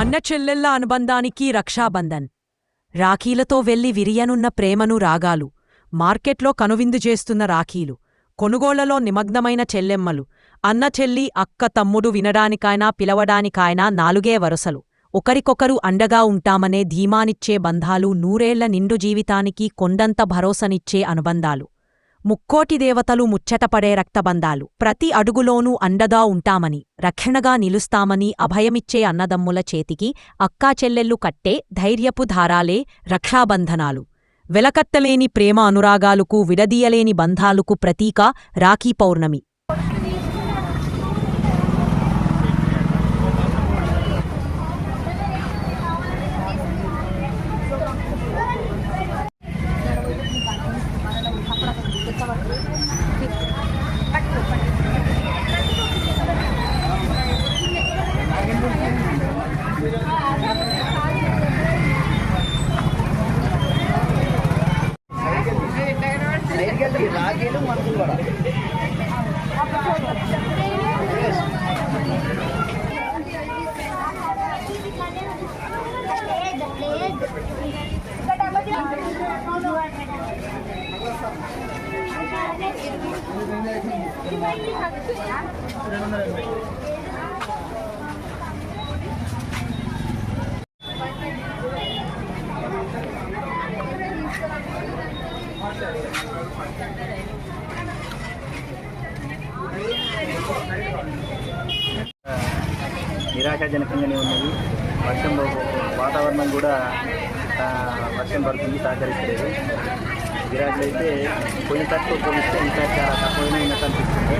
అన్న చెల్లెళ్ళ అనుబంధానికి రక్షాబంధన్. రాఖీలతో వెళ్ళి విరియనున్న ప్రేమను రాగాలు మార్కెట్లో కనువిందు చేస్తున్న రాఖీలు కొనుగోళ్ళలో నిమగ్నమైన చెల్లెమ్మలు అన్న చెల్లి అక్క తమ్ముడు వినడానికైనా పిలవడానికైనా నాలుగే వరుసలు. ఒకరికొకరు అండగా ఉంటామనే ధీమానిచ్చే బంధాలు నూరేళ్ళ నిండు జీవితానికి కొండంత భరోసనిచ్చే అనుబంధాలు. ముక్కోటి దేవతలు ముచ్చటపడే రక్తబంధాలు. ప్రతి అడుగులోనూ అండగా ఉంటామని రక్షణగా నిలుస్తామని అభయమిచ్చే అన్నదమ్ముల చేతికి అక్కా చెల్లెళ్ళు కట్టే ధైర్యపు ధారాలే రక్షాబంధనాలు. వెలకత్తలేని ప్రేమ అనురాగాలకు విడదీయలేని బంధాలకు ప్రతీక రాఖీ పౌర్ణమి. రాఖీలు మనసులు కూడా నిరాశాజనకంగానే ఉన్నది. వర్షం వాతావరణం కూడా వర్షం పడుతుంది సహకరిస్తలేదు. గిరాకులు అయితే పోయిన తక్కువ పోలిస్తే ఇంకా చాలా తక్కువనే అనిపిస్తుంది.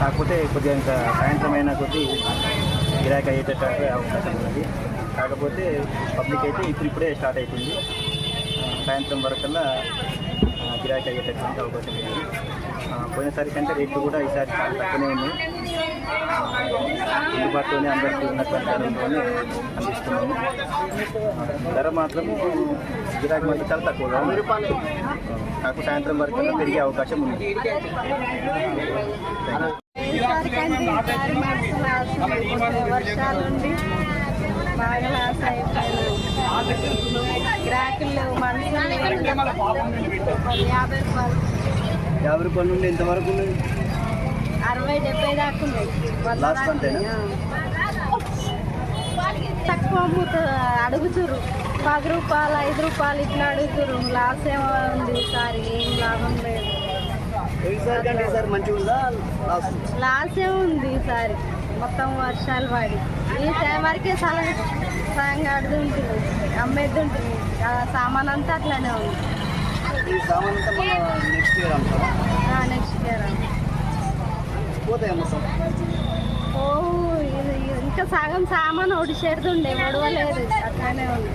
కాకపోతే కొద్దిగా ఇంకా సాయంత్రం అయినా కొద్దీ గిరాకీ అయ్యేటట్టు అవకాశం ఉంది కాకపోతే పబ్లిక్ అయితే ఇప్పుడు ఇప్పుడే స్టార్ట్ అవుతుంది సాయంత్రం వరకల్లా గిరాకీ అయ్యేటటువంటి అవకాశం ఉంది పోయినసారి కంటే రేట్లు కూడా ఈసారి చాలా తక్కువనే ఉన్నాయి. అందుబాటులోనే అందరికీ ఉన్నటువంటి ధరలోనే అందిస్తున్నాము. ధర మాత్రం గిరాకీ మాత్రం చాలా తక్కువగా ఉంది. నాకు సాయంత్రం వరకు పెరిగే అవకాశం ఉంది. వర్షాలుండి బాగా లాస్ అయిపోయినాయి గిరాకులు మనుషులు యాభై రూపాయలు యాభై రూపాయల నుండి ఎంతవరకు ఉన్నది అరవై డెబ్బై దాకా ఉన్నాయి. అంతేనా? తక్కువ అమ్ముతు అడుగుతురు పది రూపాయలు ఐదు రూపాయలు ఇట్లా అడుగుతురు లాస్ ఏమో ఉంది ఈసారి ఏం లాభం లేదు. లాస్? ఉంది ఈసారి మొత్తం వర్షాలు పడి. ఈ టైం వరకే సలం సగంగా అడుగు ఉంటుంది అమ్మేది ఉంటుంది ఆ సామాన్ అంతా అట్లనే ఉంది. సామాన్ అంతా మన నెక్స్ట్ ఇయర్ అమ్ముతాం నెక్స్ట్ ఇయర్ పోతాయి మొత్తం ఓ ఇంకా సగం సామాన్ ఒడిచేడుతుండే ఒడవలేదు అట్లనే ఉంది.